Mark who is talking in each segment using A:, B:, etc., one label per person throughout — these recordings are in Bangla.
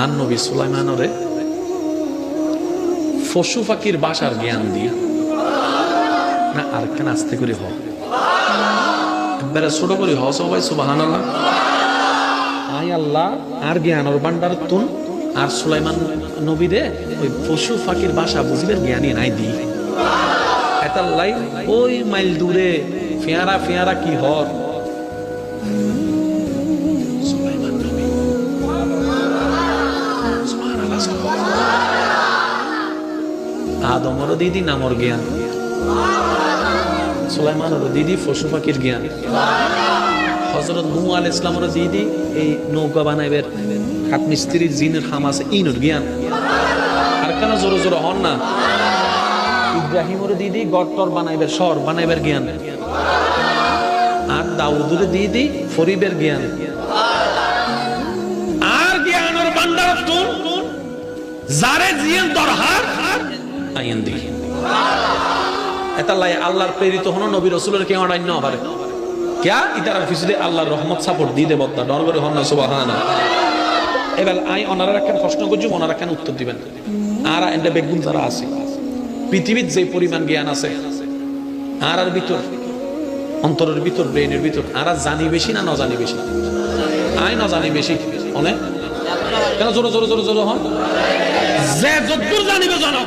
A: আর নবী সুলাইমানরে পশু পাখির বাসার জ্ঞান দিয়া। না, আর কেন আস্তে করে হ। একবারে ছোট করে হ, সবাই সুবাহান আই আল্লাহ, আর জ্ঞানর ভান্ডার তুন। আর সুলাইমান নবী রে, ওই পশু পাখির বাসা বুঝিবের জ্ঞানী নাই দি। এটার লাই, ওই মাইল দূরে ফেয়ারা ফেয়ারা কি হর? আদমরও দিদি নামর জ্ঞান। সুলাইমানেরও দিদি পশু পাখির জ্ঞান। হজরত নু আল ইসলামের দিদি এই নৌকা বানাইবের হাত মিস্ত্রি জিনের হাম আছে, ইনুর জ্ঞান। আর কেন জোরে জোরে হন না? ইব্রাহিমর দিদি গট্টর বানাইবের, সর বানাইবের জ্ঞান। আর দাউদুর দিদি ফরিবের জ্ঞান। আর জ্ঞানের তুন যারে জিয়ান দরহার আইন দি। এটা লাই আল্লাহর প্রেরিত হন, নবী রসুলের কে অনান্য পারে ক্যা? ইতার পিছনে আল্লাহর রহমত সাপোর্ট দিয়ে দেব তা ডর করে হন না সুবহানা এবার আই ওনারা একখান প্রশ্ন করছি, ওনারা কেন উত্তর দিবেন? আর এন্ডে বেগুন যারা আছে, পৃথিবীর যে পরিমাণ জ্ঞান আছে আর আর ভিতর, অন্তরের ভিতর ব্রেনের ভিতর, আর আর জানি বেশি না ন জানি বেশি? আই ন জানি বেশি, অনেক? কেন জোরে জোরে জোরে জোরে হন? যে যদ্দুর জানিবে জনক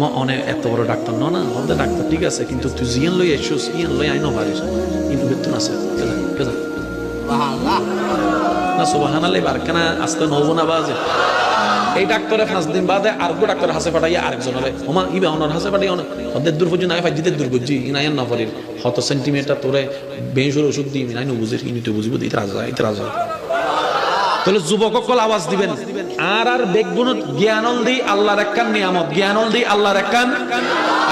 A: ম অনেক এত বড় ডাক্তার ন না আমাদের ডাক্তার ঠিক আছে কিন্তু তুই জিয়ান লই এসছিস ইয়ান লই আইনো পারিস কিন্তু বেতন আছে না সুবাহান আলাই বারকানা আস্তে নব না বাজে? এই ডাক্তারে পাঁচ দিন বাদে আর গো ডাক্তার হাসে পাঠাইয়া আরেকজনের। ওমা ইবে অনর হাসে পাঠাই অনেক। ওদের দূর পর্যন্ত নাই ফাই দিতে দূর করছি ইনাইন না পারির হত সেন্টিমিটার তোরে বেঁশুর ওষুধ দিই নাই বুঝিস ইনি তো বুঝিব দিতে রাজা ইতে রাজা। তাহলে যুবকসকল আওয়াজ দিবেন। আর আর বেগুন জ্ঞানল দি আল্লাহর একখান নিয়ামত। জ্ঞানল দি আল্লাহর একখান।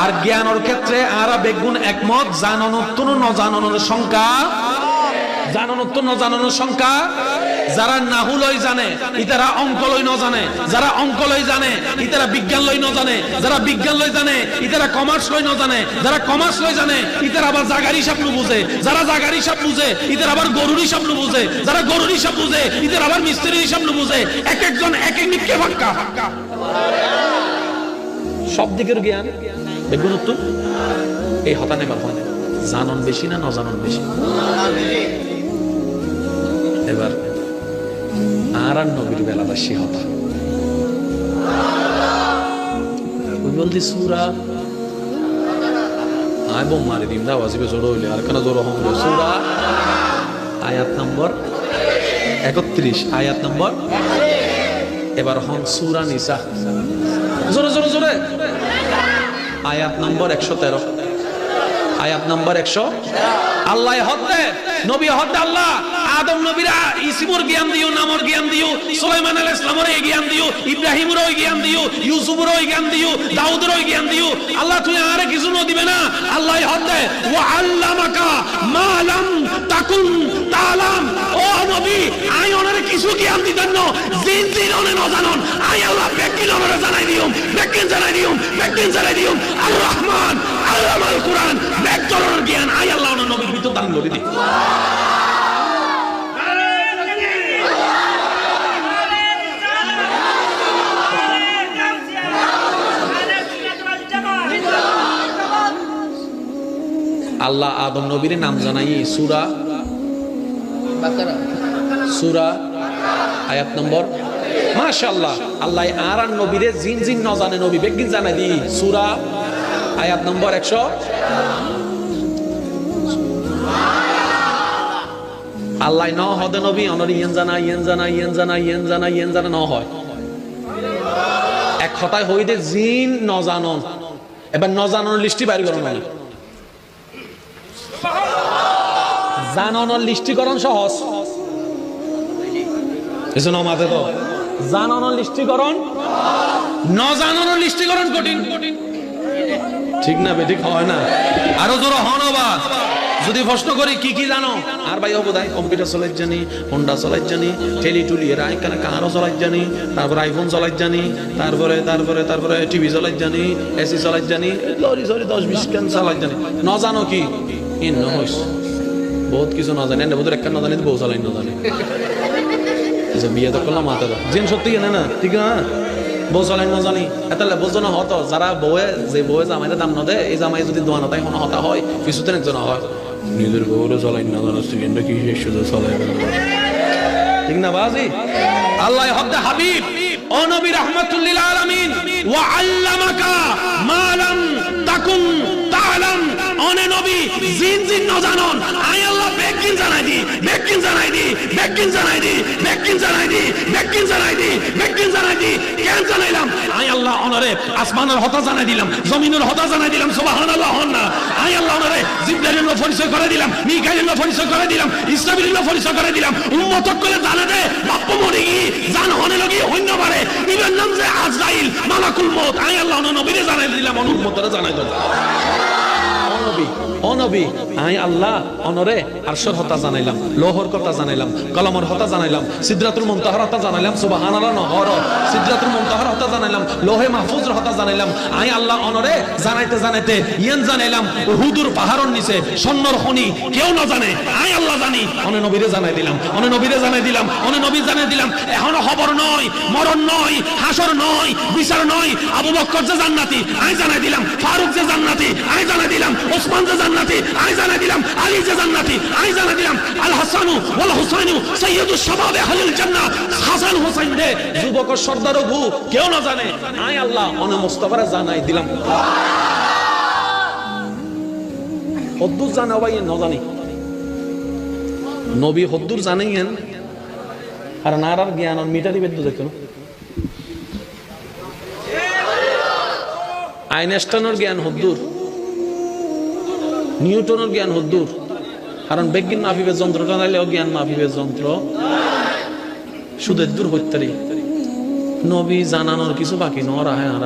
A: আর জ্ঞানর ক্ষেত্রে আর আর বেগুন একমত জাননত্তন নজাননের সংখ্যা। জানন তুন ন সংখ্যা। যারা নাহুলই জানে, ইতারা অঙ্ক লই ন জানে যারা অঙ্ক লই জানে, ইতারা বিজ্ঞান লই ন জানে যারা বিজ্ঞান লই জানে, ইতারা কমার্স লই ন জানে যারা কমার্স লই জানে, ইতারা আবার জাগার হিসাব নু বুঝে যারা জাগার হিসাব বুঝে ইতারা আবার গরুর হিসাব নু বুঝে যারা গরুর হিসাব বুঝে ইতারা আবার মিস্ত্রির হিসাব নু বুঝে এক একজন এক এক নিকে ভাক্কা সব দিকের জ্ঞান তো এই হতানে হয় জানন বেশি না নজানন বেশি? এবার আর আর নবীর বেলাটা সে হতা। ওই বলতি সুরা। আয় বোম মারি দিম দা ওয়াজিবে জোর হইলে। আর কেন জোর হম সুরা, আয়াত নম্বর একত্রিশ, আয়াত নম্বর এবার হন সুরা নিসা। জোরে জোরে জোরে। আয়াত নম্বর একশো তেরো। আয়াত নম্বর একশো। আল্লাহ হদ্দে নবী হদ্দে আল্লাহ। আদম নবীরা ইসিমুর জ্ঞান দিও, নামর জ্ঞান দিও, সুলাইমান আলাইহিস সালামের এই জ্ঞান দিও, ইব্রাহিমের জ্ঞান দিও, ইউসুফের জ্ঞান দিও, দাউদের জ্ঞান দিও। আল্লাহ তুই আরে কিছু ন দিবে না। আল্লাহ হদ্দে ওয়া আল্লামাকা মা লাম তাকুন তালাম। ও নবী, আই ওনারে কিছু জ্ঞান দিতেন না। জিন জিন ওনে ন জানন। আই আল্লাহ বেকিন ওনারে জানাই দিও বেকিন জানাই দিও বেকিন জানাই দিও আর রহমান আল্লামাল কোরআন। বেক ধরনের জ্ঞান, আই আল্লাহ ওনার নবীর ভিতর দান করে দি আল্লাহ আদম নবীর নাম জানাই সুরা সুরা আয়াত নম্বর। মাশাআল্লাহ। আল্লাহ আর নবীরে জিন জিন ন জানে নবী। বেগিন জানাই দি। সুরা আয়াত নম্বর একশো। আল্লাহ ন হদে নবী, অনর ইয়েন জানা ইয়েন জানা ইয়েন জানা ইয়েন জানা ইয়েন জানা ন হয়। এক কথায় হই দে জিন ন জানন। এবার ন জানন লিস্টি বাইর করুন মানে জাননের লিষ্টিকরণ সহজ। কিছু নমাতে তো? জাননের লিষ্টিকরণ? ন জাননের লিষ্টিকরণ কঠিন। ঠিক না বেঠিক হয় না। আরও জোর হন বা যদি প্রশ্ন করি, কি কি জানো? আর ভাই অবদায় কম্পিউটার চলাই জানি হোন্ডা চলাই জানি, টেলি টুলি এরা, এখানে কারও চলাই জানি, তারপরে আইফোন চলাই জানি, তারপরে তারপরে তারপরে টিভি চলাই জানি এসি চলাই জানি, লরি সরি দশ বিশ কেন চালাই জানি। ন জানো কি? ইন নহইস বহুত কিছু না জানি বোধ একটা না জানি বউ চালাই না জানি বিয়ে তো করলাম মাথা জিন সত্যি না না ঠিক না? বউ চলাই না জানি এতালে বোঝো না হতো যারা বউয়ে যে বউয়ে জামাইরে দাম নদে এই জামাই যদি দোয়া নতাই কোনো হতা হয় পিছুতে একজন হয়। নিজের বউরে চলাই না জানো স্ত্রীটা কি শুধু চলাই ঠিক না বাজি? আল্লাহ হদ্দে হাবিব ও নবী রাহমাতুল্লিল আলামিন ওয়া আল্লামাকা মা লাম তাকুন তাআলাম অনে নবী, জিন জিন ন জানন। আই আল্লাহ বেকিন জানাই দি বেকিন জানাই দি বেকিন জানাই দি বেকিন জানাই দি বেকিন জানাই দি বেকিন জানাই দি। কেন জানাইলাম? আই আল্লাহ, অনরে আসমানের হতা জানাই দিলাম, জমিনের হতা জানাই দিলাম, সুবহানাল্লাহ হন না। আই আল্লাহ, অনরে জিব্রাইলের নো পরিচয় করে দিলাম, মিকাইলের নো পরিচয় করে দিলাম, ইসরাফিলের নো পরিচয় করে দিলাম। উম্মত করে জানে দে বাপ্পু মরে গি জান হনে লগি হইন্য পারে। ইবেন নাম যে আজরাইল, মালাকুল মউত। আই আল্লাহ অন নবীরে জানাই দিলাম অনুম্মতরে জানাই দিলাম। অনবী অনবী, আই আল্লাহ, অনরে, আরশর হতা জানাইলাম, লোহর কথা জানাইলাম, কলমর হতা জানাইলাম, সিদ্রাতুল মুনতাহার হতা জানাইলাম, সুবহানাল্লাহ, নহর, সিদ্রাতুল মুনতাহার হতা জানাইলাম, লোহে মাহফুজর হতা জানাইলাম, আই আল্লাহ, অনরে, জানাইতে জানাইতে ইয়ান জানাইলাম হুদুর পাহাড়র নিচে সন্নর খনি, কেউ না জানে আই আল্লাহ জানি, অনে নবীরে জানাই দিলাম, অনে নবীরে জানাই দিলাম, অনে নবী জানাই দিলাম, এখনও খবর নয়, মরণ নয়, হাসর নয়, বিচার নয়, আবু বক্কর যে জান্নাতি, আই জানাই দিলাম, ফারুক যে জান্নাতি, আই জানাই দিলাম, ওসমান যে জান্নাতি আই জানাই দিলাম আলী যে জান্নাতি আই জানাই দিলাম আল হাসানু, ওয়াল হুসাইনু, সাইয়্যিদু শাবাব আহলিল জান্নাহ, হাসান হুসাইন রে, যুবক সর্দার ভু কেউ না জানে। আই আল্লাহ অনে মুস্তাফারে জানাই দিলাম। হদ্দুর জানা ভাই ন জানি। নবী হদ্দুর জানেন আর নারার জ্ঞান আর মিটারি বেদ্য দেখুন। আইনস্টাইনের জ্ঞান হদ্দুর। নিউটনের জ্ঞান হদ্দুর কারণ বেগিন মাফিবের যন্ত্রটা নাইলেও জ্ঞান মাফিবের যন্ত্র। সুদের দূর হত্যারি নবী জানানোর কিছু বাকি নর আহে আর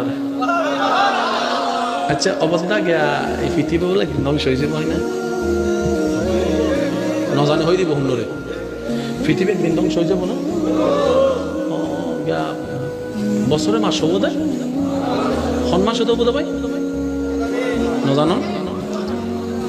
A: আচ্ছা অবস্থা গিয়া এই পৃথিবী বলে নবী সইছে হয় না? নজানে হয়ে দিব হুন্ডরে পৃথিবীর বিন্দং সই যাব না বছরে মাস হব দেয় খন মাস হতে বোধ ভাই? নজানো?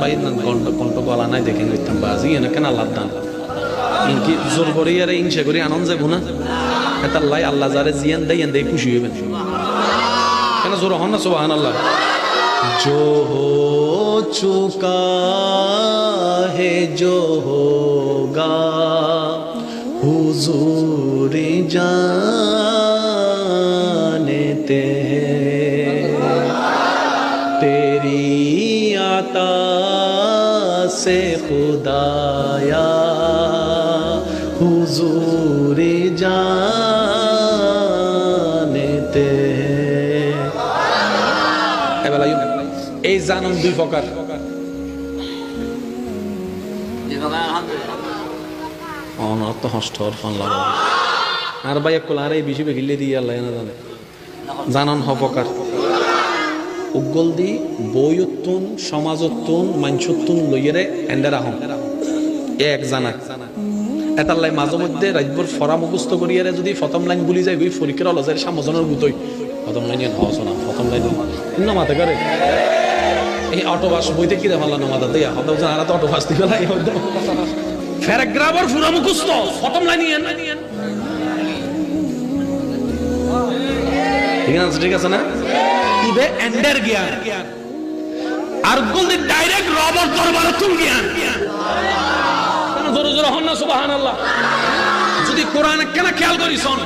A: baydan konto konto golana deken gittim bazı yine kan Allah'tan. İnki zor gori yere inşa gori anonze buna. Et Allah Allah zare ziyen de yende kuş yiyelim. Kana zor honna subhanallah. Jo ho chuka hai jo hoga हुजूर जानते हैं तेरी आता সে خدایا حضور জানেতে। এই জানম দুই প্রকার। আর ভাই এক এই বিষয়ে গিলে দিয়ে আল্লাহ জানে জানন হপকার উগ্গল দি বইয়ত্তুন সমাজত্তুন, মানসত্তুন লইয়েরে এন্ডার আহম এক জানা এটার লাই মাঝে মধ্যে রাজ্যর ফরা মুখস্থ করিয়ারে যদি প্রথম লাইন বলি যায় ওই ফরিকের অলজের সামজনের গুতই। প্রথম লাইন হস না প্রথম লাইন। অন্য মাথা করে এই অটোবাস বইতে কিরে ভালো নমাদা দিয়া হতে বলছেন আর তো অটোবাস দিবে লাই প্যারাগ্রাফার পুরো মুখস্থ প্রথম লাইন নিয়েন ঠিক আছে ঠিক আছে না? ইবে এন্ডার জ্ঞান আর গুলদি ডাইরেক্ট রবর দরবারে তুল জ্ঞান কেন জোরে জোরে হন না সুবহানাল্লাহ? যদি কোরআন কেন খেয়াল করি শোন।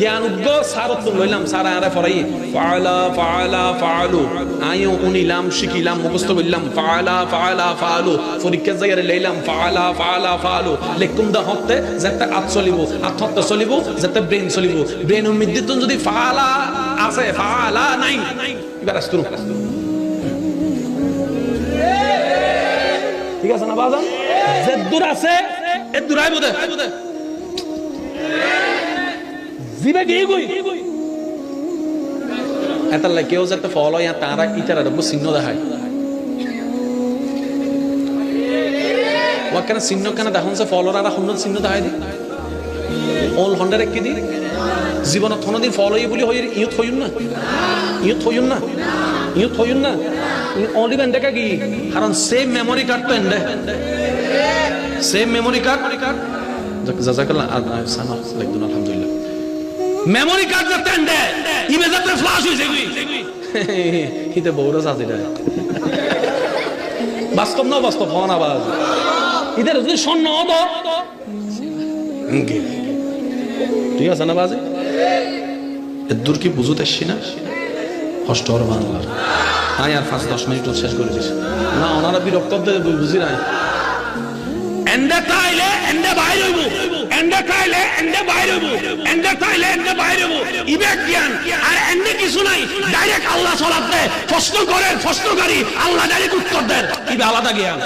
A: জ্ঞান উগ্র সারত লইলাম সারা আরে ফরাই। ফাআলা ফাআলা, ফাআলু। আয়ো উনিলাম, শিখিলাম, মুখস্থ বললাম ফাআলা ফাআলা, ফাআলু। পরীক্ষা জায়গায় লইলাম, ফাআলা ফাআলা, ফাআলু। লেকুম দা হতে যাতে আত চলিব, আত হতে চলিব, যাতে ব্রেন চলিব। ব্রেন উম্মিদিত যদি ফাআলা আছে, ফাআলা নাই, এবার আস্তুরু ঠিক আছে না বাজান? যে দূর আছে, এ দূরাই বোধে জিবে গিয়ে গই। যাতে ফলো ইয়া, তারা ইতারা রব চিহ্ন দেখায়। ওয়াকানা চিহ্ন কেন সে ফলোর আর হন্ড চিহ্ন দেখায় দি? অল হন্ডার একটি দি? জীবনত কোনোদিন ফলো বুলি হই ইয়ত হইন না। ইয়ত হইন না। ইয়ত হইন না। অনলি বেন্ডে কা কি? কারণ সেম মেমোরি কার্ড তো এন্ডে। সেম মেমোরি কার্ড জাজাকাল্লাহ সানা লাইকুন আলহামদুলিল্লাহ। মেমোরি কার্ড যাতে এন্ডে ইমে যাতে ফ্লাশ হইছে গই হিতে বউরা সাথে দেয়। বাস্তব না বাস্তব হন আবার ইদের যদি স্বর্ণ তো ঠিক আছে না বাজে? এর দূর কি বুঝতে আসছি না? কষ্ট হর বাংলার হ্যাঁ আর পাঁচ দশ মিনিট শেষ করে দিস। না ওনারা বিরক্ত হতে বুঝি নাই। এন্ডে তাইলে এন্ডে বাইর হইব এন্ডে তাইলে এন্ডে বাইর হইব এন্ডে তাইলে এন্ডে বাইর হইব ইবে জ্ঞান আর এন্ডে কিছু নাই ডাইরেক্ট আল্লাহ সলাপ দেয় প্রশ্ন করেন প্রশ্নকারী আল্লাহ ডাইরেক্ট উত্তর দেন ইবে আলাদা জ্ঞান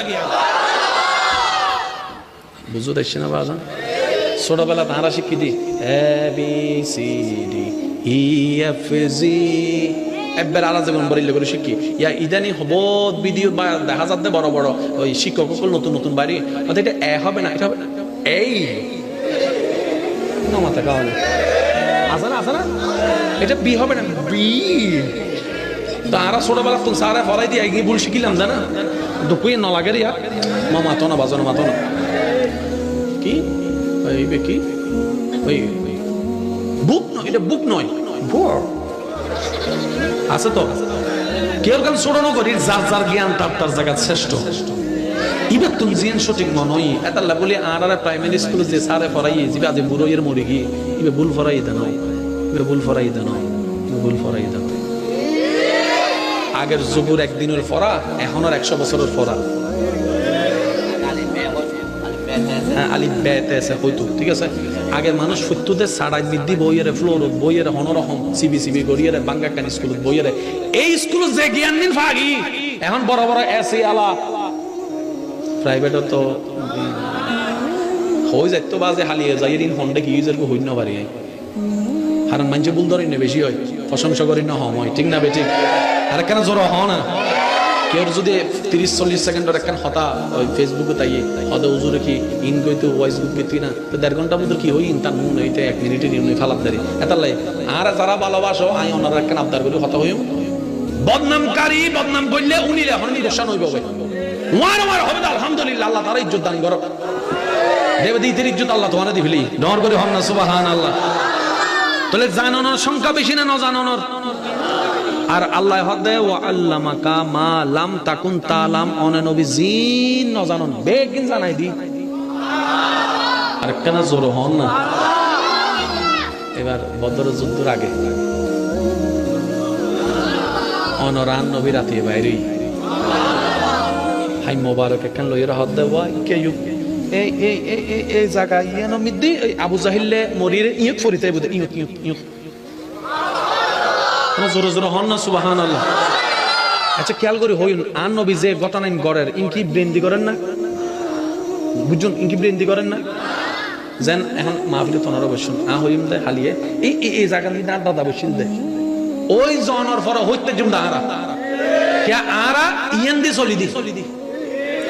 A: বুঝতে দেখছি না বাজান ছোটবেলা তাহারা শিখি দি A B C D E F G একবার আলাদা যেমন বলিলে করে শিখি ইয়া ইদানি হব ভিডিও বা দেখা যাচ্ছে বড় বড় ওই শিক্ষক নতুন নতুন বাড়ি অর্থাৎ এটা এ হবে না এটা হবে এই মাথা খাওয়া আছে না আছে না। এটা বি হবে না। বি? তারা ছোটবেলা তো সারা ফলাই দিয়ে এগিয়ে ভুল শিখিলাম, জানা? দুপুই ন লাগে রিয়া। মা মাতো না, বাজো না, মাতো না। কি? ওই কি? ওই বুক নয়, এটা বুক নয়। ভোর আছে তো। কেউ কাল ছোড়ানো করি যার যার জ্ঞান তার তার জায়গা শ্রেষ্ঠ। ইবার তুমি জিয়ান সঠিক মনই। বলি আর আর প্রাইমারি স্কুলে যে সারে ফরাই যাবে আজ ইবে ভুল ফরাই দেন ইবে ভুল ইবে ভুল আগের যুবুর একদিনের ফরা এখন আর একশো বছরের ফরা। হ্যাঁ আলি বেতে আছে, হয়তো, ঠিক আছে? আগের মানুষ সত্যতে সাড়াই বৃদ্ধি বইয়েরে, ফ্লোর, বইয়েরে, হনরকম সিবি সিবি গড়িয়েরে বাঙ্গাকান স্কুল বইয়েরে। এই স্কুল যে জ্ঞান দিন ফাগি, এখন বড় বড় এসি আলা প্রাইভেটত তো হয়ে যাইতো বাজে হালিয়ে যাই দিন ফন্ডে কি ইউজার হইন না পারি কারণ মানুষে ভুল ধরি না বেশি হয়। প্রশংসা করি না হম ঠিক না বেঠিক আর কেন জোর হ না? কেউ যদি তিরিশ চল্লিশ সেকেন্ডের একখান হতা ওই ফেসবুকে তাই হদে উজুরে কি ইন গইতে ভয়েস বুক গেতি না, তো দেড় ঘণ্টার মধ্যে কি হই ইনতার নুন হইতে এক মিনিটে নিউন ফালাপ দাঁড়ি এটার লাই আর যারা ভালোবাসো, আই ওনার একখান আবদার করি হতা হইম বদনামকারী বদনাম করলে উনি এখন নিরসন হইব ওয়ার ওয়ার হবে আলহামদুলিল্লাহ, আল্লাহ তারা ইজ্জত দান করো। দেবে দিতে ইজ্জত আল্লাহ তোমার দিবলি ডর করে হন না সুবাহান আল্লাহ তাহলে জানানোর সংখ্যা বেশি না ন জানানোর আর আল্লাহ হদে ও আল্লামাকা মা লাম তাকুন তালাম অনে নবী জিন ন বেগিন জানাই দি। আর কেন জোর হন না। এবার বদর যুদ্ধর আগে। অনরান নবী রাতে বাইরে হাই মোবারক একখান লইয়ের হদ দে ওয়াই কে ইউ এই এই এই এই এই জায়গা ইয়ানো মিদ্দি আবু জাহিল্লে মরির ইয়ত ফরিতে বুদে ইয়ত ইয়ত ইয়ত জোরে জোরে হন না সুবাহান আল্লাহ আচ্ছা খেয়াল করি, হইন, আন নবী যে ঘটনা গড়ের, ইনকি ব্রেন্দি করেন না? বুঝুন, ইনকি ব্রেন্দি করেন না? যেন এখন মাহফিলে তোনারা বসুন আ হইম দে, হালিয়ে। এই এই এই জায়গা নিয়ে আর দাদা বসিন দে। ওই জনের পরে হইতে জুম আরা। কে আরা, ইয়েন দি চলি দি চলি দি।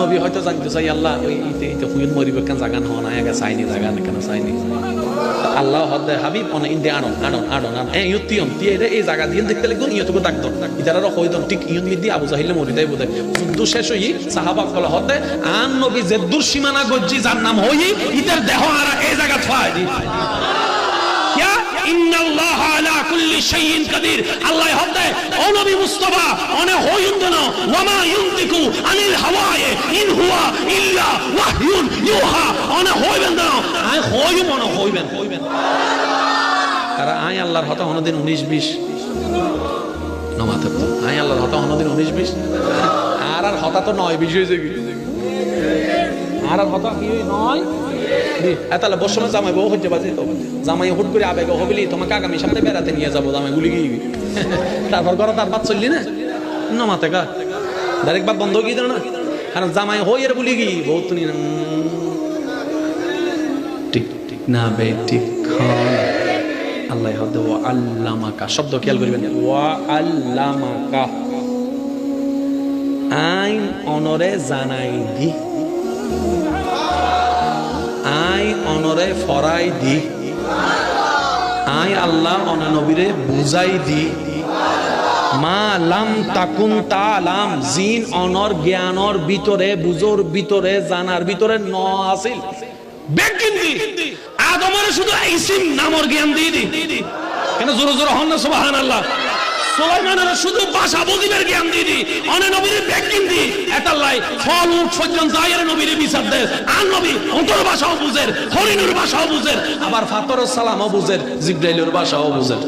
A: নবী হয়তো জানতে চাই, আল্লাহ, ওই ইতে হুইন মরিব কেন জাগান হওয়া না একা চাইনি, জাগান কেন চাইনি? আল্লাহ হদ্দে হাবিব, অনে ইন্দে আনন আনন আনন আনন এ ইয়তিয়ম টিয়ে রে এই জায়গা দিয়ে দেখতে লাগবে ইয়তকে ডাকতো ইতারা হইদন ঠিক ইয়ন মিদি আবু জাহিলে মরি দেয় বোধে যুদ্ধ শেষ হই, সাহাবা কল হতে আন নবী যে দুর্সীমানা গজ্জি, যার নাম হই ইতার দেহ আর এই জায়গা ছয় দি। क्या ইন্নাল্লাহ আলা কুল্লি শাইইন কাদির। আল্লাহ হদ্দে ও নবী মুস্তাফা, অনে হইন্দন, ওয়ামা ইউনতিকু আনিল হাওয়ায়ে, ইন হুয়া ইল্লা ওয়াহয়ুন ইউহা। অনে হইবেন না আই হইব মনে হইবেন। হইবেন আর আই আল্লাহর হতা হনদিন 19 20 নমাতে আই আল্লাহর হতা হনদিন 19 20 আর আর হতা তো নয় 20 হয়েছে কি? আর আর হতা কি নয়? এতালে বসমে জামাই বউ হচ্ছে বাজে তো। জামাই হুট করে আবেগ হবিলি তোমাকে আগামী সপ্তাহে বেড়াতে নিয়ে যাব, জামাই গুলি গিয়ে তারপর করো তার বাদ চললি না? নমাতে কা ডাইরেক্ট বাদ বন্ধ কি না? কারণ জামাই হই এর গুলি গি বউ তুমি ঠিক ঠিক না বে, ঠিক আল্লাহ হদ ওয়া আল্লামাকা। শব্দ খেয়াল করবেন। ওয়া আল্লামাকা। আইন অনরে জানাই দি। ফরাই দি। আই আল্লাহ অননবীরে বুঝাই দি। মা লাম তাকুন তা লাম, জিন অনর জ্ঞানর ভিতরে, বুজোর ভিতরে, জানার ভিতরে ন আছিল। বেগিন দি আদমের শুধু ইসিম নামর জ্ঞান দিয়ে দি। কেন জোরে জোরে হন না, সুবহানাল্লাহ? ভাষা বুঝিবের জ্ঞান দিয়ে দি অনে নবীর বেগিন দি এতাল্লাই ফল উঠ সজ্জন জায়ের নবীর বিচার নবী অন্তর ভাষাও বুঝের, হরিণের ভাষাও বুঝের, আবার ফাতর সালামও বুঝের, জিব্রাইলের ভাষাও বুঝের।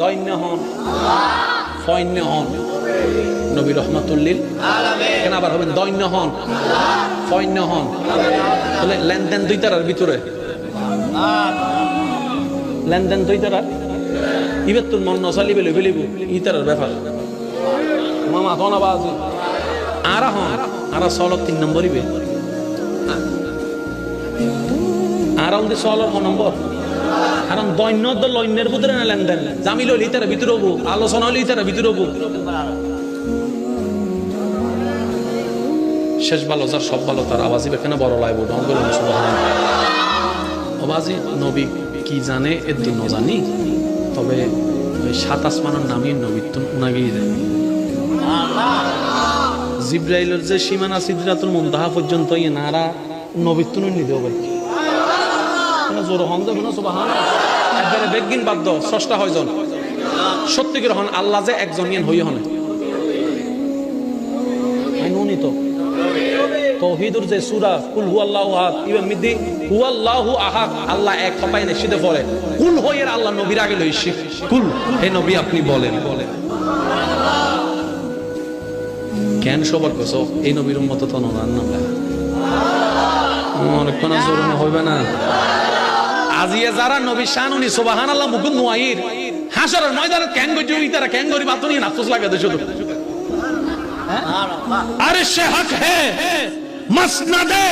A: দৈন্য হন, ফৈন্য হন, নবী রহমাতুল্লিল কেন আবার হবেন দৈন্য হন, ফৈন্য হন? বলে লেনদেন দুই তারার ভিতরে। লেনদেন দুই তারা ইবের তোর মন নসালি বেলে বেলিব ই তারার ব্যাপার মামা তো না বাজে। আরা হন, আরা সলক তিন নম্বরই বে। আর আমাদের সলক নম্বর। কারণ দৈন্য তো লৈন্যের ভিতরে না লেনদেন। জামি লইলি তারা ভিতরে হব, আলোচনা হইলি তারা ভিতরে হব। শেষ ভালো যার, সব ভালো তার। আওয়াজই বেখানে বড় লাইব? ঢং করে অবাজি নবী কি জানে? এর দিন জানি। তবে ওই সাত আসমানের নামই নবীত্ব উনাগেই দেয়। জিব্রাইলের যে সীমানা সিদ্ধাতুল মন্দাহা পর্যন্ত ইয়ে নারা নবীত্তুন হবে কেন জোর হন যাবে না। সুবাহান একবারে বেগিন বাদ্য, স্রষ্টা হয়জন সত্যি করে হন আল্লাহ যে একজন ইয়েন হই হন। তৌহিদুর যে সূরা, কুল হু আল্লাহু আহাদ ইবা মিদি হু আল্লাহু আহাদ, আল্লাহ এক পায় না সিধে পড়ে কুল হইয়ের আল্লাহ নবীর আগে লইছি কুল, হে নবী আপনি বলেন। বলেন কেন সবার কস এই নবীর উম্মত তো নরান না। অনেক কোন জরুরি হইবে না। আজিয়ে যারা নবী শানুনি সুবাহান আল্লাহ মুকুন নুয়াইর হাসরের ময়দানে ক্যাং গজু ইতারা ক্যাং গরি বাতুনি নাফসুস লাগে শুধু। আরে সে হক মসনদে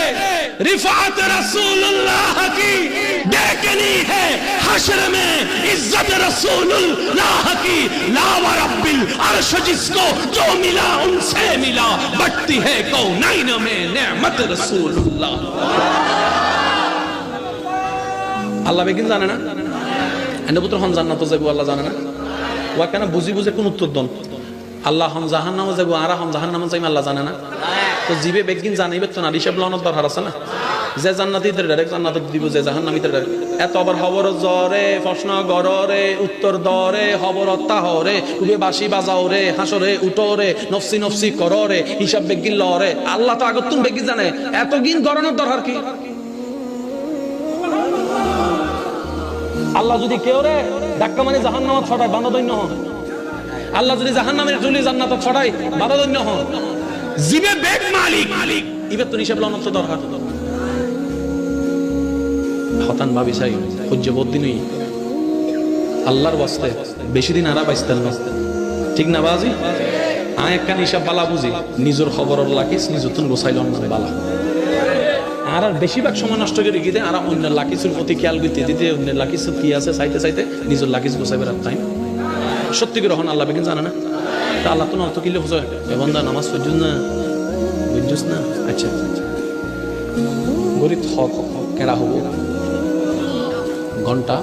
A: রিফাত রাসূলুল্লাহ কি দেখনি হে হাশর মে ইজ্জত রাসূলুল্লাহ কি লা রাব্বিল আরশ জিসকো জো মিলা উনসে মিলা বটতি হে কো মে নেমত রাসূলুল্লাহ। আল্লাহ বেকিন জানে না। পুত্র হন জান্নাত যাব আল্লাহ জানে না। ওয়া কেন বুঝি বুঝে কোন উত্তর দন? আল্লাহ হন জাহান্নাম যাব আর হন জাহান্নাম যাইম, আল্লাহ জানে না। তো জিবে বেগিন জানিবে তো না হিসাব লনত দরকার আছে না? যে জান্নাতীদের ডাইরেক্ট জান্নাত দিব, যে জাহান নামীদের ডাইরেক্ট এত আবার খবর জরে প্রশ্ন গররে, উত্তর দরে, খবর হরে উবে বাসি বাজাও রে হাসরে উঠরে নফসি নফসি কররে, হিসাব বেগিন লরে আল্লাহ তো আগত তুমি বেগিন জানে। এত গিন গরনের দরকার কি? আল্লাহ যদি কেউ রে ধাক্কা মানে জাহান নামত ছড়ায় বান্ধদন্য হন। আল্লাহ যদি জাহান নামের জুলি জান্নাত ছড়ায় বান্ধদন্য হন। জিবে বেগ মালিক। মালিক ইবে তো দরকার। হতান ভাবি চাই আল্লাহর বাস্তে বেশি দিন আরা বাইস্তেন না। ঠিক না বাজি? আয় একখান হিসাব বালা বুঝি। নিজের খবর লাকিস নিজতন গোসাইল না বালা। আর আর বেশিরভাগ সময় নষ্ট করে গিয়ে আর অন্যের লাকিসের প্রতি খেয়াল করতে দিতে অন্যের লাকিস কি আছে? চাইতে চাইতে নিজের লাকিস গোসাইবার টাইম সত্যি করে হন আল্লাহ বেগিন জানে না। তা আল্লাহ তো নর্ত কিলে বুঝে বন্ধা নামাজ পর্যন্ত না? বুঝছিস না? আচ্ছা আচ্ছা গরিব হক কেডা হব? ঘণ্টা,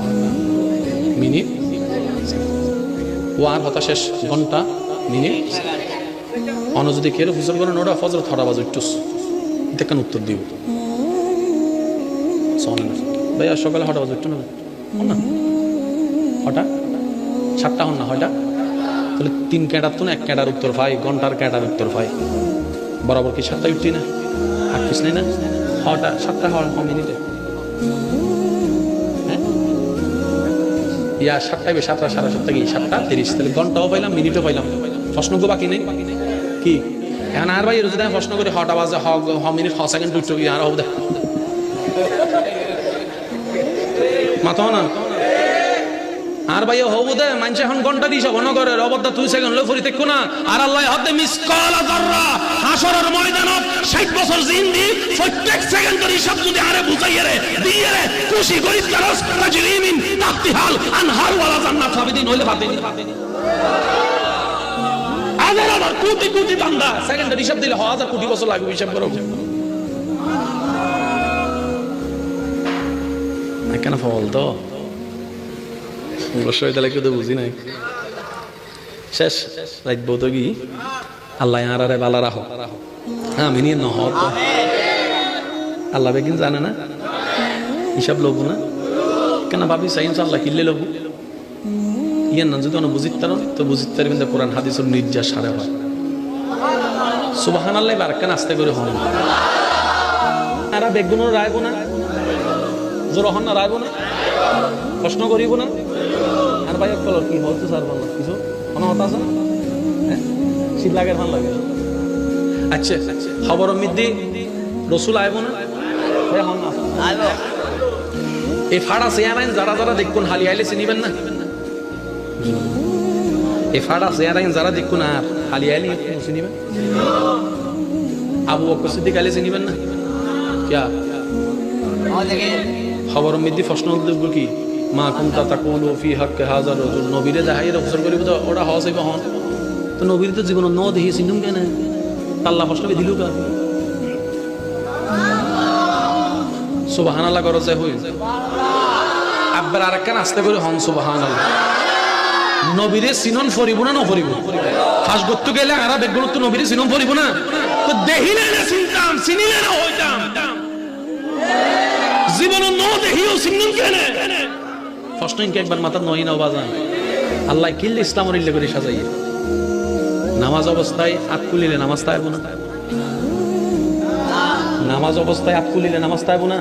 A: মিনিট। ওয়ার হতা শেষ, ঘণ্টা, মিনিট। অন যদি কেউ হুজুর করেন ওটা ফজর থরা বাজ উঠুস দেখেন উত্তর দিব? ভাইয়া, সকালে হঠাৎ হন না? হঠাৎ সাতটা হন না হয়টা তাহলে তিন ক্যাটার তো না, এক ক্যাটার উত্তর পাই ঘণ্টার ক্যাটার উত্তর পাই বরাবর কি সাতটা উঠছি না? কিছু নেই না? হটা, সাতটা হওয়ার ক মিনিটে। হ্যাঁ? ইয়া, সাতটায় বে সাতটা, সাড়ে সাতটা কি? সাতটা তিরিশ। তাহলে ঘন্টাও পাইলাম, মিনিটও পাইলাম। প্রশ্ন গো বাকি নেই? কি? এখন আর ভাই যদি প্রশ্ন করি, হটা বাজে, হ হ মিনিট, হ সেকেন্ড উঠছো কি আর হবে। মাথা না? আর ভাই হবু দে মানুষ এখন ঘণ্টা দিছ ঘন করে তুই সেকেন্ড লো ফুরি দেখো না আর আল্লাহ হতে মিস কল দররা হাসরের ময়দানত 60 বছর জিন্দি, প্রত্যেক সেকেন্ডের হিসাব যদি আরে বুঝাইয়ে রে, দিয়ে রে, খুশি করিস কারস তাজরিমিন তাহতিহাল আনহার ওয়ালা জান্নাত সাবিদিন হইলে ফাতিনি হাজার হাজার কোটি কোটি বান্দা সেকেন্ডের হিসাব দিলে হাজার কোটি বছর লাগবে হিসাব করো। কেন ফল তো? অবশ্যই তাহলে কেউ তো বুঝি নাই। শেষ রাত বৌত কি? আল্লাহ আরে বালা রাখো। হ্যাঁ আমি নিয়ে নহ তো আল্লাহ বেগিন জানে না? হিসাব লবো না? কেন ভাবি সাইন্স আল্লাহ কিনলে লবো? ইয়ার নাম যদি অনেক বুঝিত পারো তো বুঝিত পারবেন যে কোরআন, হাদিসের নির্যাস সারে হয়। সুবাহান আল্লাহ বারাক্কান আস্তে করে হন আর বেগুন রায়ব না? জোর হন না রায়ব না? প্রশ্ন করিব না? ভাই কলর কি হচ্ছে স্যার ভালো কিছু? কোনো আছে না? হ্যাঁ? শীত লাগে ভালো লাগে। আচ্ছা খবর মিদ্দি রসুল আইব না? এই ফাড়া চেয়ারাইন যারা যারা দেখুন হালি আইলে চিনিবেন না? এই ফাড়া চেয়ারাইন যারা দেখুন আর হালি আইলে চিনিবেন? আবু বকর সিদ্দিক আইলে চিনিবেন না? কিয়া? খবর মিদ্দি প্রশ্ন উদ্যোগ কি? মা কুন্তা তাকুলু ফি হাক্কে হাজার রজুল। নবীরে দেখাই অবসর করিব তো, ওটা হস হইব হন। তো নবীর তো জীবন ন দেখি চিনুম কেন? তাল্লা প্রশ্ন দিলু কা? সুবাহান আল্লাহ করো যে হই। আব্বার আর একখান আস্তে করে হন সুবাহান নবীরে সিনন ফরিব না নফরিব? ফাঁস করতে গেলে আরা বেগুন তো নবীরে সিনন ফরিব না? তো দেখিলে না চিনতাম চিনিলে না হইতাম। জীবন ন দেখিও সিনন কেনে? প্রশ্ন ইনকে একবার মাথা নয় না বাজান আল্লাহ কিল্লে ইসলামের ইল্লে করে সাজাইয়ে। নামাজ অবস্থায় আত কুলিলে নামাজ তাইব না। নামাজ অবস্থায় আত কুলিলে নামাজ তাইব না।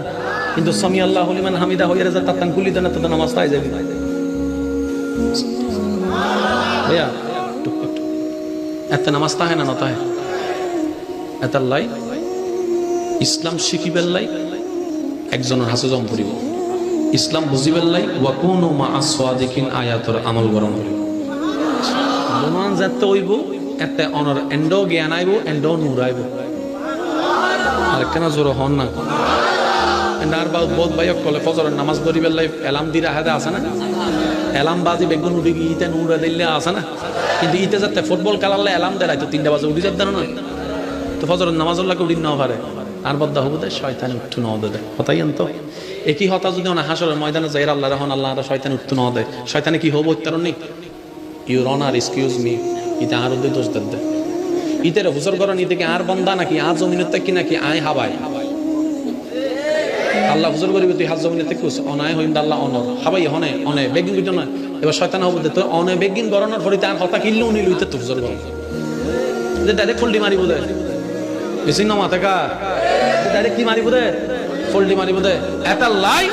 A: কিন্তু সামি আল্লাহ হলিমান হামিদা হইয়া যা তাত্তান কুলিতে না তো নামাজ তাই যাবে। এত নামাজ তাহে না নতাহে এত লাই, ইসলাম শিখিবেল লাই একজনের হাসে জম পড়িব। ইসলাম বুঝিবেল লাই ওয়াকুন মা আসওয়াদিকিন আয়াতর আমল গরম করিব জমান যাতে হইব এতে অনর এন্ডো জ্ঞান আইব, এন্ডো নূর আইব। আর কেন জোর হন না? আর বা বহুত ভাই কলে ফজরের নামাজ পড়িবেল লাই এলাম দি রাহাদে আছে না? এলাম বাজি বেগুন উঠি গিয়ে ইতে নূর দিল্লে আছে না? কিন্তু ইতে যাতে ফুটবল খেলালে এলাম দেয় তো তিনটা বাজে উঠি যাতে না তো ফজরের নামাজ লাগে উঠি না পারে। আর বদ্দা হব দে, শয়তান উঠু ন দে হতাই তো? একই হতা যদি না হাসরের ময়দানে যাই আল্লাহ রহন আল্লাহ আর শয়তান উঠু ন দে। শয়তানে কি হব উত্তর নেই? ইউর অনার এক্সকিউজ মি ইতে আর উদ্দেশ্য দোষ দে। ইতের হুসর করন ইতে আর বন্দা নাকি, আর জমিনের কি নাকি? আয় হাবাই আল্লাহ হুজুর করিবি তুই হাজ জমিনে থেকে অনায় হইম আল্লাহ অনর। হাবাই, হনে, অনে, বেগিন কিছু নয় এবার শয়তান হব তো, অনে বেগিন গরনের ফরিতে আর হতা কিনলেও নিল ইতে তো হুজুর যে ডাইরেক্ট ফুলডি মারিব দে। বেশি না মাথা কা ডাইরেক্ট কি মারিব দে? ফুলডি মারিব দে। এটা লাই।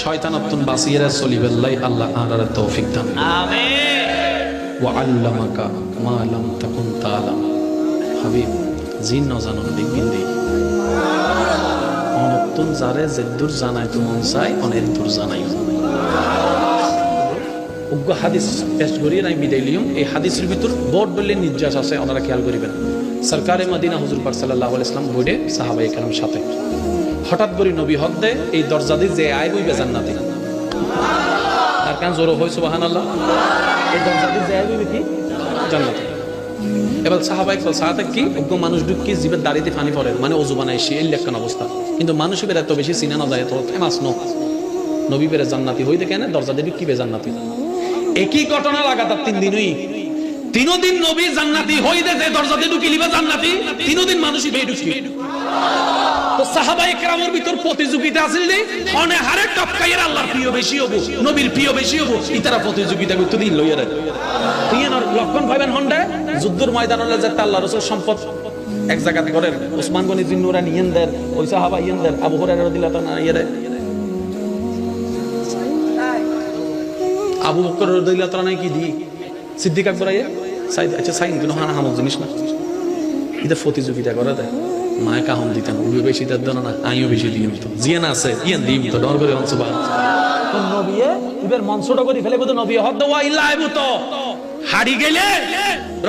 A: শয়তানত্তুন বাসিয়েরা চলিবেল্লাই আল্লাহ আর তৌফিক দান। ওয়া আল্লামাকা মা লাম তাকুন তালাম হাবিব জিন নজানন বিজ্ঞান দেই অনত্তুন যারে জেদ্দুর জানাই তো মন চাই অনেক দূর জানাই উগ্র হাদিস আমি বিদায় এই হাদিসের ভিতর বড় বললে নির্যাস আছে ওনারা খেয়াল করিবেন। সরকারে মদিনা হুজুর পাক সাল্লাহ ইসলাম বইডে সাহাবাই কালাম সাথে। হঠাৎ করে নবী হক দে এই দরজা দিয়ে যে আয় বইবে জান্নাতে। তার কারণ জোর হয়েছে বাহান আল্লাহ এই দরজা দিয়ে যে আয় বইবে কি? জান্নাতে। এবার সাহাবাই ফল সাহাতে কি, অজ্ঞ মানুষ ঢুকি জীবের দাড়িতে পানি পড়ে মানে অজু বানায়, সে এই লেখান অবস্থা। কিন্তু মানুষের এত বেশি চিনা না যায় তো ফেমাস ন। নবী বেড়ে জান্নাতি হইতে কেন, দরজা দিয়ে ঢুকিবে জান্নাতি। একই ঘটনা লাগাতার তিন দিনই। তিনো দিন নবী জান্নাতি হইতে যে দরজা দিয়ে ঢুকিলিবে জান্নাতি তিনো দিন মানুষই বেয়ে ঢুকি তো সাহাবাই কেরামের ভিতর প্রতিযোগিতা আছিল নি অনে হারে টপকাইয়ের আল্লাহর প্রিয় বেশি হব, নবীর প্রিয় বেশি হব, ইতারা প্রতিযোগিতা করতে দিন লইয়া রাখ তিন আর লক্ষণ ভাইবেন হন্ডে যুদ্ধের ময়দান হলে যে আল্লাহ রসুল সম্পদ এক জায়গাতে করেন, ওসমান গনি জিন্নুরা নিয়েন দেন, ওই সাহাবা ইয়েন দেন, আবু হরাইরা দিলা তো না ইয়ে আবু বকর রদিল্লাহ নাই কি দি? সিদ্দিক আকবর আইয়ে? সাইদ আচ্ছা সাইন কিন্তু হানা হামক জিনিস না? এটা প্রতিযোগিতা করে দেয় মায় কাহন দিতেন উবে বেশি দেন দেন না আমিও বেশি তো জিয়ান আছে ইয়ান দিম তো ডর করে অংশ বা নবিয়ে? ইবের মনসুটা করে ফেলে বলতো নবিয়ে। হদ ওয়া ইল্লা গেলে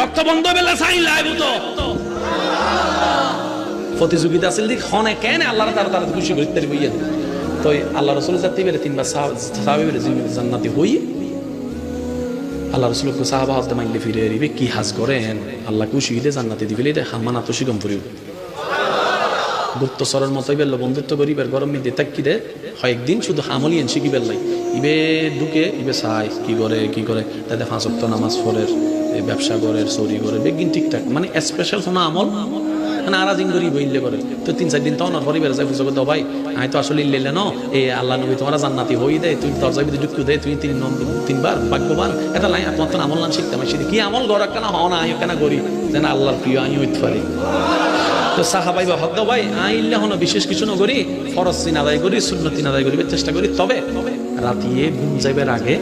A: রক্ত বন্ধ বেলা সাইন লাইবু তো প্রতিযোগিতা আছিল দিক হনে কেন আল্লাহর তার তার খুশি করতে বইয়া। তো আল্লাহ রসুল যাতে বেলে তিনবার সাহাবি বেলে জান্নাতি হই আল্লাহ রসুল সাহাবা হতে মাইলে ফিরে এরিবে, কি হাজ করেন? আল্লাহ খুশি হইলে জান্নাতি দিবে এটা হাম্মানা তো শিগম ফুরিব। গুপ্তচরের মতো বেল বন্ধুত্ব করি বের গরম মিদে তাকি দে? কয়েকদিন শুধু আমলি এন শিখি বেল্লাই। ইবে ঢুকে, ইবে চাই কি করে কি করে? তাতে অক্ট নামাজ এই ব্যবসা করে চুরি করে, বেগিন ঠিকঠাক মানে স্পেশাল কোনো আমল করি বইলে করে তো তিন, চার দিন তো অনার পরে বেড়ে যায় বুঝো তো ভাই আমি তো আসলে ইল্লে ন? এ, আল্লাহ নবী, তোমার জান্নাতি হই দেয় তুই ভিতরে দেয় তুই তিন তিনবার ভাগ্যবান। এটা লাই, তোমার তো আমল সেটা কি আমল গড় কেন হও না করি যেন আল্লাহর প্রিয় আমি হইতে পারি। তো সাহাবাই বা হদ্দ, ভাই বিশেষ কিছু না করি। ফরজ চিন আদায় করি শূন্য তিন আদায় করিবার চেষ্টা করি। তবে রাতিয়ে ঘুম যাইবার আগে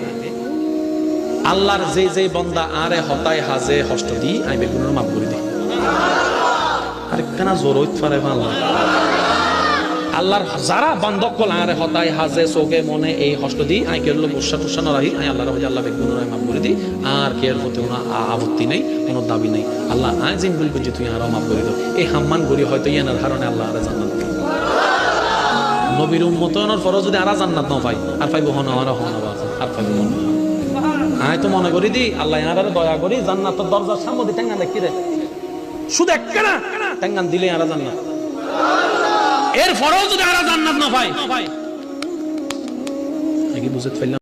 A: আল্লাহর যে যে বন্দা আরে হতায় হাজে হষ্ট দি আমি বেগুনের মাপ করে কেনা জোর হইতে আল্লাহর যারা বান্ধব হতায় হাজে চোখে মনে এই হষ্ট দি আই কেরল বর্ষা টুসা আই আল্লাহর হজে আল্লাহ বেগুনের মাপ করে দিই আর কের প্রতি কোনো আপত্তি নেই, কোনো দাবি নেই। আল্লাহ জিম বলব যে তুই আরও মাপ করে দাও এই হাম্মান করি হয়তো ইয়ানার কারণে আল্লাহ আরে জান্নাত। নবীর উম্মতনের ফরজ যদি আরা জান্নাত না পাই আর পাইব হন আর হন আর হন আয় তো মনে করি দি, আল্লাহ আর দয়া করি জান্নাতের দরজার সামনে দিয়ে টেঙ্গান দেখি রে শুধু একটা টেঙ্গান দিলে আরা জান্নাত। এর ফরজ যদি আরা জান্নাত না পাই কি বুঝতে পারলাম